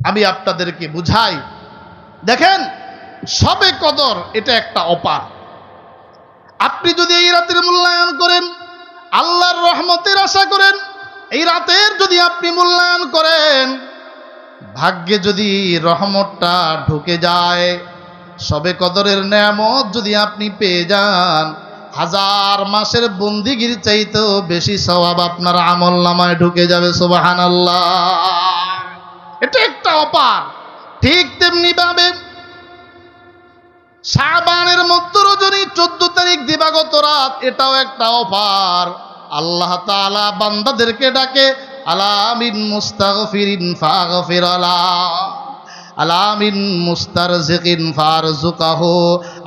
আমি আপনাদেরকে বুঝাই। দেখেন, সবে কদর এটা একটা অপার। আপনি যদি এই রাতের মূল্যায়ন করেন, আল্লাহর রহমতের আশা করেন, এই রাতের যদি আপনি মূল্যায়ন করেন, ভাগ্যে যদি রহমতটা ঢুকে যায়, সবে কদরের নেয়ামত যদি আপনি পেয়ে যান, হাজার মাসের বন্দিগির চাইতেও বেশি স্বভাব আপনার আমল নামায় ঢুকে যাবে সোবাহান আল্লাহ এটা একটা অপার। ঠিক তেমনি ভাবে সাবানের মধ্য রজনী চোদ্দ তারিখ দিবাগত রাত, এটাও একটা অপার। আল্লাহ তালা বান্দাদেরকে ডাকে, আলামিন মুস্তাগফিরিন ফাগফির আলা আলামিন মুস্তার জেকিন ফার জুকাহ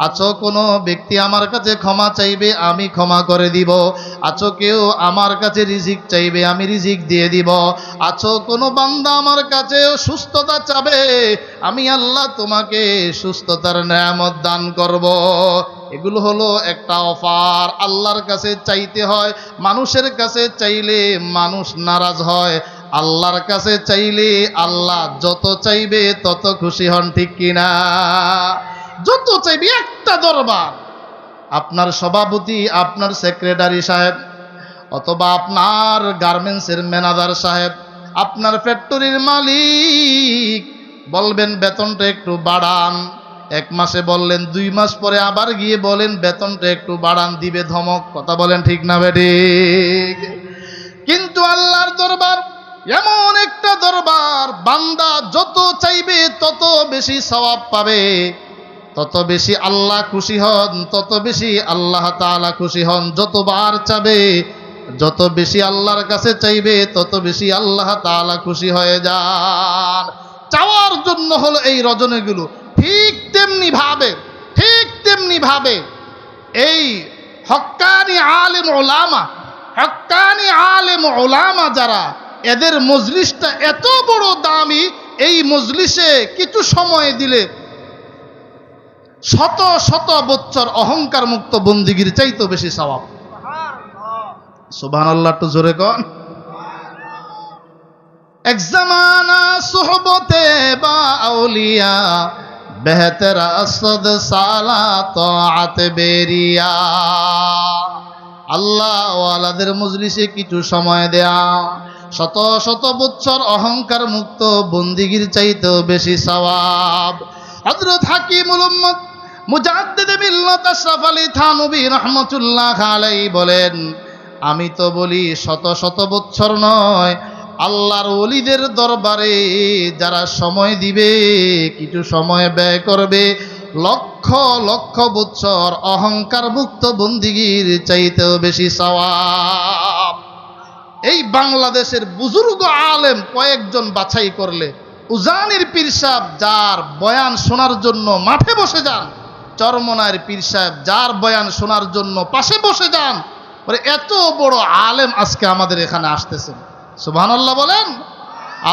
আছো কোনো ব্যক্তি আমার কাছে ক্ষমা চাইবে, আমি ক্ষমা করে দিব। আছো কেউ আমার কাছে রিজিক চাইবে, আমি রিজিক দিয়ে দিব। আছো কোনো বান্দা আমার কাছে সুস্থতা চাবে, আমি আল্লাহ তোমাকে সুস্থতার নিয়ামত দান করব। এগুলো হলো একটা অফার। আল্লাহর কাছে চাইতে হয়, মানুষের কাছে চাইলে মানুষ নারাজ হয়। আল্লাহর কাছে চাইলে আল্লাহ যত চাইবে তত খুশি হন, ঠিক কিনা? যত চাইবে একটা দরবার। আপনার সভাপতি, আপনার সেক্রেটারি সাহেব, অথবা আপনার গার্মেন্টসের ম্যানেজার সাহেব, আপনার ফ্যাক্টরির মালিক, বলবেন বেতনটা একটু বাড়ান। এক মাসে বললেন, দুই মাস পরে আবার গিয়ে বলেন, বেতনটা একটু বাড়ান, দিবে ধমক। কথা বলেন ঠিক না বেটি কিন্তু আল্লাহর দরবার এমন একটা দরবার, বান্দা যত চাইবে তত বেশি সওয়াব পাবে। তত বেশি আল্লাহ খুশি হন, তত বেশি আল্লাহ তাআলা খুশি হন, যতবার চাবে, যত বেশি আল্লাহর কাছে চাইবে, তত বেশি আল্লাহ তাআলা খুশি হয়ে যান। চাওয়ার জন্য হলো এই রজনীগুলো। ঠিক তেমনি ভাবে, ঠিক তেমনি ভাবে, এই হক্কানি আলেম ওলামা হক্কানি আলেম ওলামা যারা এদের মজলিসটা এত বড় দামি এই মজলিসে কিছু সময় দিলে শত শত বছর অহংকার মুক্ত বন্দিগির চাইতো বেশি স্বভাব। সুবহান আল্লাহ একটু জোরে কন। এক জামানা সোহবতে বা আউলিয়া বেহতর আসদ সালা তাআত বেরিয়া। আল্লাহ ওয়ালাদের মজলিসে কিছু সময় দেয়া। শত শত বৎসর অহংকার মুক্ত বন্দিগির চাইতেও বেশি সওয়াব। হযরত হাকিমুল উম্মত মুজাদ্দিদ মিল্লাত আশরাফ আলী থানবী রাহমাতুল্লাহ আলাইহি বলেন, আমি তো বলি শত শত বৎসর নয়, আল্লাহর ওলিদের দরবারে যারা সময় দিবে, কিছু সময় ব্যয় করবে, লক্ষ লক্ষ বৎসর অহংকার মুক্ত বন্দিগির চাইতেও বেশি সওয়াব। এই বাংলাদেশের বুজুর্গ আলেম কয়েকজন বাছাই করলে উজানির পীর সাহেব যার বয়ান শোনার জন্য মাঠে বসে যান চরমনায়ের পীর সাহেব যার বয়ান শোনার জন্য পাশে বসে যান এত বড় আলেম আজকে আমাদের এখানে আসতেছেন। সুবহানাল্লাহ বলেন,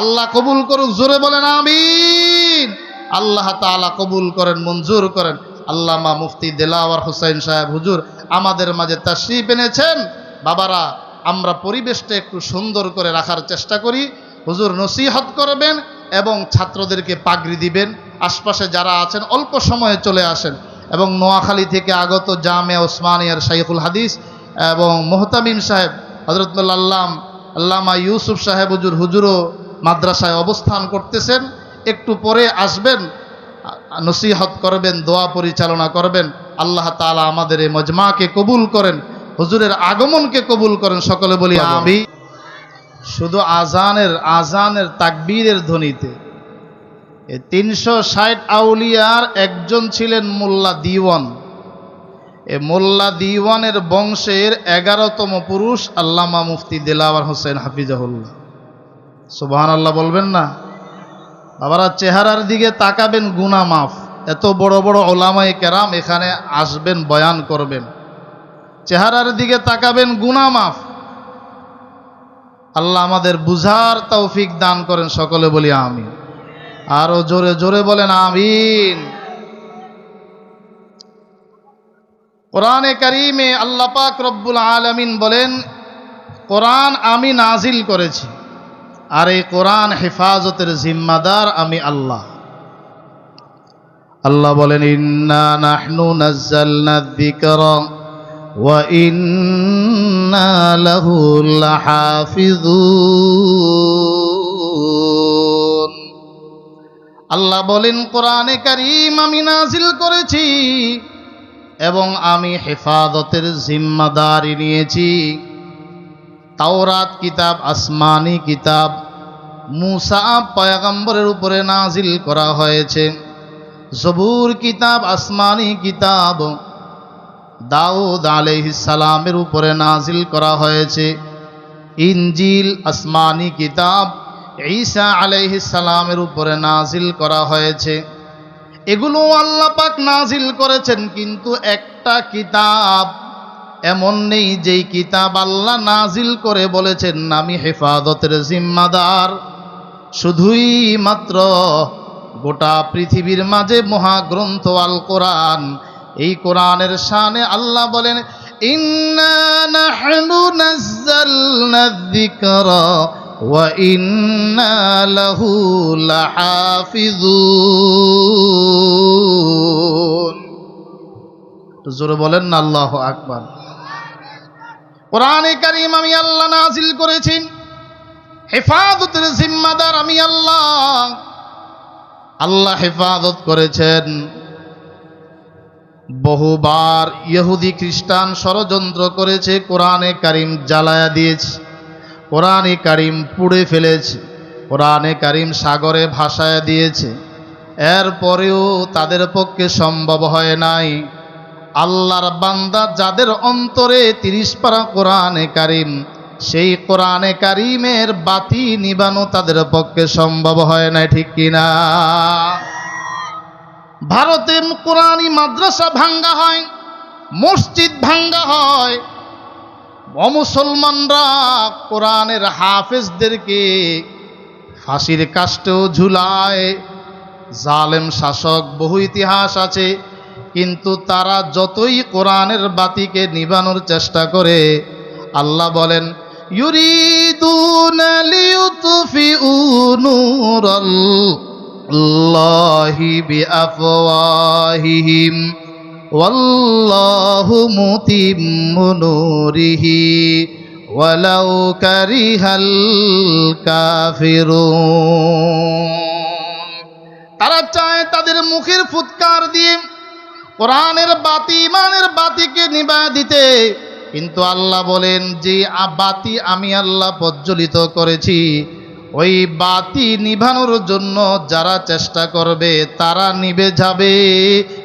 আল্লাহ কবুল করুক, জোরে বলেন আমিন। আল্লাহ তাআলা কবুল করেন, মঞ্জুর করেন। আল্লামা মুফতি দেলাওয়ার হোসেন সাহেব, হুজুর, আমাদের মাঝে তাশরিফ এনেছেন। বাবারা আমরা পরিবেশটা একটু সুন্দর করে রাখার চেষ্টা করি। হুজুর নসিহত করবেন এবং ছাত্রদেরকে পাগড়ি দিবেন। আশপাশে যারা আছেন, অল্প সময়ে চলে আসেন। এবং নোয়াখালী থেকে আগত জামে ওসমানিয়ার শাইখুল হাদিস এবং মোহতামিম সাহেব হজরতুল্লাহ আল্লাম ইউসুফ সাহেব হুজুর হুজুরও মাদ্রাসায় অবস্থান করতেছেন। একটু পরে আসবেন, নসিহত করবেন, দোয়া পরিচালনা করবেন। আল্লাহ তাআলা আমাদের এই মজমাকে কবুল করেন। হুজুরের আগমনকে কবুল করেন সকলে বলি আমি শুধু আজানের আজানের তাকবীরের ধ্বনিতে। এই তিনশো ষাট আউলিয়ার একজন ছিলেন মোল্লা দিওয়ান। এ মোল্লা দিওয়ানের বংশের এগারোতম পুরুষ আল্লামা মুফতি দিলাওয়ার হোসেন হাফিজাহুল্লাহ। সুবাহান আল্লাহ বলবেন না? বাবারা চেহারার দিকে তাকাবেন গুনা মাফ। এত বড় বড় ওলামাই কেরাম এখানে আসবেন বয়ান করবেন। চেহারার দিকে তাকাবেন গুনা মাফ। আল্লাহ আমাদের বুঝার তৌফিক দান করেন, সকলে বলি আমি আরও জোরে জোরে বলেন আমিন। কোরআনে কারিমে আল্লাহ পাক রব্বুল আলমিন বলেন, কোরআন আমি নাজিল করেছি, আর এই কোরআন হেফাজতের জিম্মাদার আমি আল্লাহ। আল্লাহ বলেন, ইন্না নাহনু নাজ্জালনা যিকরা। ইন্না লাহু লাহাফিজুন আল্লাহ বলেন, কোরআনে কারীম আমি নাজিল করেছি এবং আমি হেফাজতের জিম্মাদারি নিয়েছি। তাওরাত কিতাব, আসমানি কিতাব, মুসা পয়াগম্বরের উপরে নাজিল করা হয়েছে। জবুর কিতাব, আসমানি কিতাব দাউদ সালামের উপরে নাজিল করা হয়েছে। ইঞ্জিল আসমানি কিতাব ঈসা সালামের উপরে নাজিল করা হয়েছে। এগুলো আল্লাহ পাক নাজিল করেছেন, কিন্তু একটা কিতাব এমন নেই যেই কিতাব আল্লাহ নাজিল করে বলেছেন, আমি হেফাজতের জিম্মাদার। শুধুই মাত্র গোটা পৃথিবীর মাঝে মহাগ্রন্থ আল কোরআন এই কোরআনের শানে আল্লাহ বলেন জোরে বলেন না, আল্লাহ আকবার। কোরআনে কারিম আমি আল্লাহ নাজিল করেছি। হেফাজতের জিম্মাদার আমি আল্লাহ। আল্লাহ হেফাজত করেছেন। বহুবার ইহুদি খ্রিস্টান ষড়যন্ত্র করেছে, কোরআনে কারিম জ্বালায়া দিয়েছে, কোরআনে কারিম পুড়ে ফেলেছে, কোরআনে কারিম সাগরে ভাসায় দিয়েছে। এরপরেও তাদের পক্ষে সম্ভব হয় নাই। আল্লাহর বান্দা যাদের অন্তরে তিরিশ পারা কোরআনে কারিম, সেই কোরআনে কারিমের বাতি নিবানো তাদের পক্ষে সম্ভব হয় না ঠিক কিনা? ভারতে কোরআনি মাদ্রাসা ভাঙ্গা হয়, মসজিদ ভাঙ্গা হয়। অমুসলমানরা কোরআনের হাফেজদেরকে ফাঁসির কাষ্টেও ঝুলায়। জালেম শাসক বহু ইতিহাস আছে, কিন্তু তারা যতই কোরআনের বাতিকে নিবানোর চেষ্টা করে, আল্লাহ বলেন, ইউরিদুনা লিউতফিউ নূরাল্লাহি বিআফওয়াহিহিম ওয়াল্লাহু মুতিম্মু নূরিহি ওয়ালাউ কারিহাল কাফিরুন তারা চায় তাদের মুখের ফুৎকার দিয়ে কোরআনের বাতি, ইমানের বাতিকে নিবা দিতে। কিন্তু আল্লাহ বলেন, যে বাতি আমি আল্লাহ প্রজ্বলিত করেছি ওই বাতি নিভানোর জন্য যারা চেষ্টা করবে, তারা নিবে যাবে।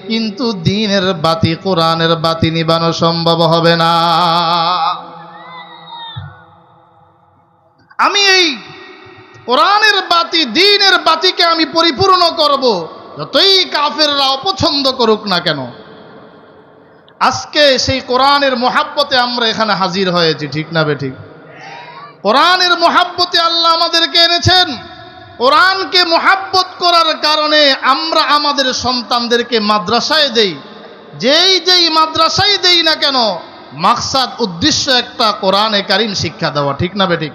কিন্তু দিনের বাতি, কোরআনের বাতি নিবানো সম্ভব হবে না। আমি এই কোরআনের বাতি, দিনের বাতিকে আমি পরিপূর্ণ করব, যতই কাফেররা অপছন্দ করুক না কেন। আজকে সেই কোরআনের মহাব্বতে আমরা এখানে হাজির হয়েছি, ঠিক না বে ঠিক? কোরআনের মহাব্বতে আল্লাহ আমাদেরকে এনেছেন। কোরআনকে মহাব্বত করার কারণে আমরা আমাদের সন্তানদেরকে মাদ্রাসায় দেই। যেই যেই মাদ্রাসায় দেই না কেন, মাকসাদ, উদ্দেশ্য একটা কোরআনে কারিম শিক্ষা দেওয়া, ঠিক না বে ঠিক?